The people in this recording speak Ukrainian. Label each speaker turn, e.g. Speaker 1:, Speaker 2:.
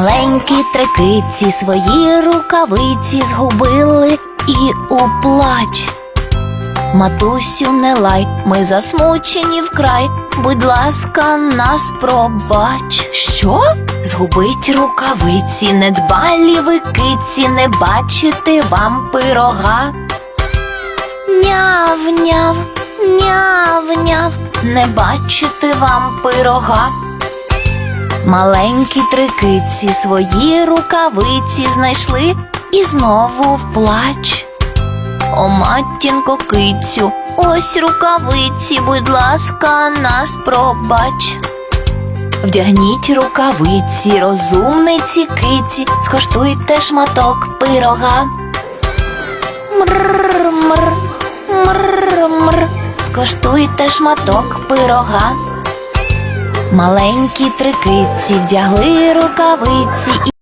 Speaker 1: Маленькі трикиці свої рукавиці згубили і у плач. Матусю, не лай, ми засмучені вкрай. Будь ласка, нас пробач. Що? Згубить рукавиці, недбалі ви киці, не бачити вам пирога. Няв, няв, няв, няв, не бачити вам пирога. Маленькі трикиці свої рукавиці знайшли і знову в плач. О, матінко кицю, ось рукавиці, будь ласка, нас пробач. Вдягніть рукавиці, розумниці киці, скоштуйте шматок пирога. Мр, мр, мр, мр, скоштуйте шматок пирога. Маленькі трикиці вдягли рукавиці